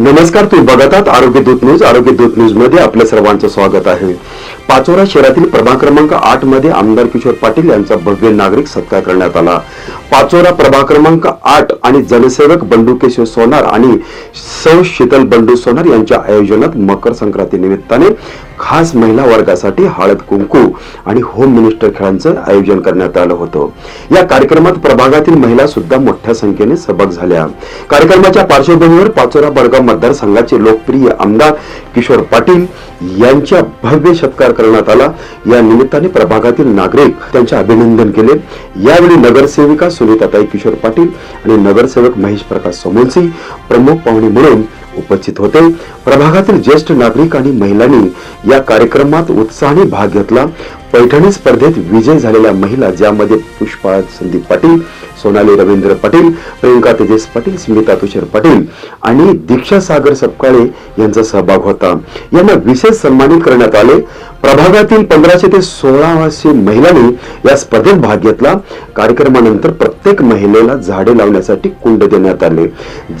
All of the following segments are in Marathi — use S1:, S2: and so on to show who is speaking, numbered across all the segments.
S1: नमस्कार तुम्ही बघत आहात आरोग्य दूत न्यूज. आरोग्य दूत न्यूजमध्ये आपल्या सर्वांचं स्वागत आहे. पाचोरा शहरातील प्रभाग क्रमांक आठमध्ये आमदार किशोर पाटील यांचा भव्य नागरिक सत्कार करण्यात आला. पाचोरा प्रभाग क्रमांक आठ आणि जनसेवक बंडू केशव सोनार आणि सौ शीतल बंडू सोनार यांच्या आयोजनात मकर संक्रांती निमित्ताने खास महिला वर्गासाठी हळद कुंकू आणि होम मिनिस्टर खेळांचं आयोजन करण्यात आलं होतं. या कार्यक्रमात प्रभागातील महिला सुद्धा मोठ्या संख्येने सहभाग झाल्या. कार्यक्रमाच्या पार्श्वभूमीवर पाचोरा बडगाव मतदारसंघाचे लोकप्रिय आमदार किशोर पाटील यांच्या भव्य सत्कार करण्यात आला. या निमित्ताने प्रभागातील नागरिक त्यांचे अभिनंदन केले. यावेळी नगरसेविका सुनीताताई किशोर पाटील आणि नगरसेवक महेश प्रकाश सोमोनसी प्रमुख पाहुणे म्हणून उपस्थित होते. प्रभागातील ज्येष्ठ नागरिक आणि महिलांनी या कार्यक्रमात उत्साहाने भाग घेतला. पैठणी स्पर्धेत विजय झालेल्या महिला ज्यामध्ये पुष्पा संदीप पाटील सोनाली रवींद्र पाटील प्रियंका तेजस पाटील स्मिता तुषार पाटील आणि दीक्षा सागर सपकाळे यांचा सहभाग होता. यांना विशेष सन्मानित करण्यात आले. प्रभागातील पंधराशे ते सोळा महिलांनी या स्पर्धेत भाग घेतला. कार्यक्रमानंतर प्रत्येक महिलेला झाडे लावण्यासाठी कुंड देण्यात आले.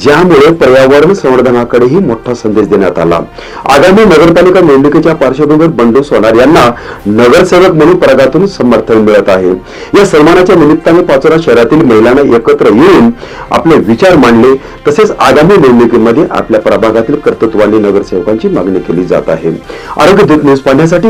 S1: ज्यामुळे पर्यावरण संवर्धनाकडेही मोठा संदेश देण्यात आला. आगामी नगरपालिका निवडणुकीच्या पार्श्वभूमीवर बंडू सोनार यांना नगरसेवक म्हणून प्रगातून समर्थन मिळत आहे. या सन्मानाच्या निमित्ताने पाचोरा शहरातील महिलांना एकत्र येऊन आपले विचार मांडले. तसेच आगामी निवडणुकीमध्ये आपल्या प्रभागातील कर्तृत्वाने नगरसेवकांची मागणी केली जात आहे. आरोग्य दूत न्यूज पाहण्यासाठी